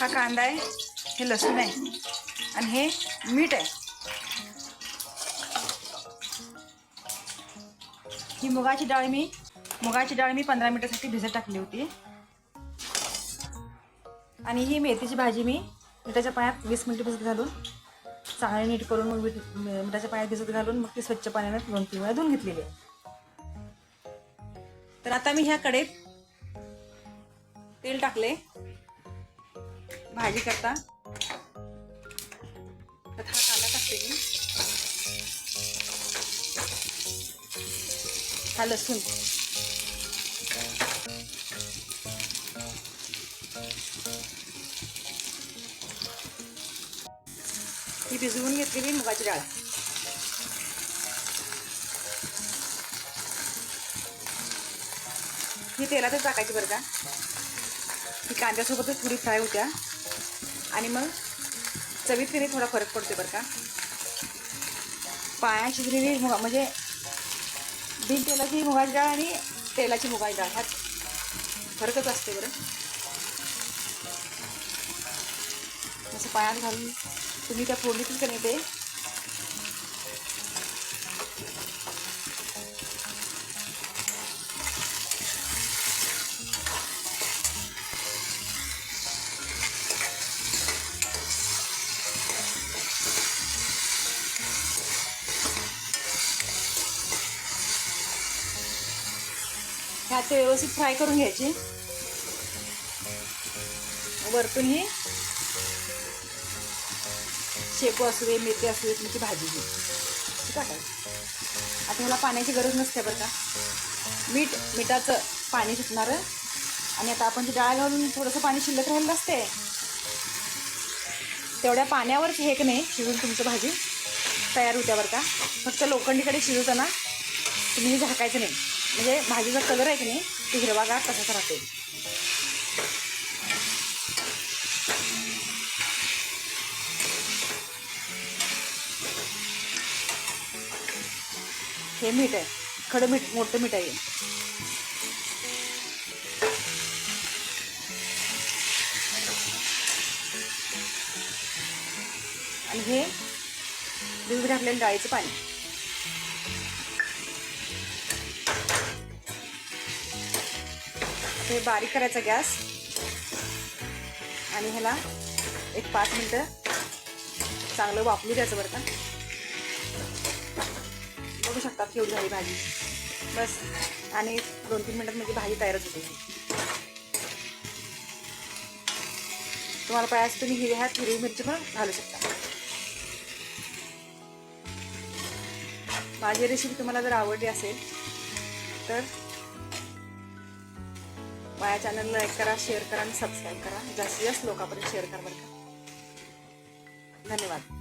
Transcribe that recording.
हा कांदा आहे हे लसूण आहे आणि हे मीठ आहे. ही मुगाची डाळ मी मुगाची डाळ मी पंधरा मिनिटासाठी भिजत टाकली होती. आणि ही मेथीची भाजी मी मिठाच्या पाण्यात वीस मिनिटं भिजत घालून चांगली नीट करून मग मीठ- मिठाच्या पाण्यात भिजत घालून मग ती स्वच्छ पाण्यानं दोन तीन वेळा धुवून घेतलेली तर आता मी ह्या कडेत तेल टाकले. भाजी करता. तर हा कांदा टाकते मी. हा लसूण. ही भिजवून घेतलेली मुगाची डाळ. ही तेलातच टाकायची बरं का. ही कांद्यासोबतच थोडी फ्राय होत्या. आणि मग चवीत थोडा फरक पडते बरं का. पाया शिजलेली मुगा म्हणजे बिन तेलाची मुगाची डाळ आणि तेलाची मुगाची डाळ ह्यात फरकच असते बरं. असं पायात घालून तुम्ही त्या फोडणीतच नाही ते ह्यात ते व्यवस्थित फ्राय करून घ्यायची. वरतून ही शेपू असू दे मेथी असू दे तुमची भाजी घे. टाकायची आता मला पाण्याची गरज नसते बरं का. मीठ मिठाचं पाणी सुटणारं आणि आता आपण ती डाळ घालून थोडंसं पाणी शिल्लक राहिलं असते तेवढ्या पाण्यावरच हे की नाही शिजून तुमचं भाजी तयार होत्या बरं का. फक्त लोखंडीकडे शिजवताना तुम्ही झाकायचं नाही. म्हणजे भाजीचा कलर आहे की नाही तो हिरवागार तसाच राहते. हे मीठ आहे खडं मीठ मोठं मीठ आहे. आणि हे दूध घातलेलं डाळीचं पाणी. इथे हे बारीक करायचा गॅस. आणि ह्याला एक पाच मिनटं चांगलं वापरू द्यायचं बरं का. बघू शकता केवढी झाली भाजी. बस. आणि दोन तीन मिनटात म्हणजे भाजी तयारच होते. तुम्हाला पाहिजे तुम्ही हिरे ह्यात हिरवी मिरची पण घालू शकता. माझी रेसिपी तुम्हाला जर आवडली असेल तर माझ्या चॅनलला लाईक करा शेअर करा आणि सबस्क्राईब करा. जास्तीत जास्त लोकांपर्यंत शेअर करा बरं का. धन्यवाद.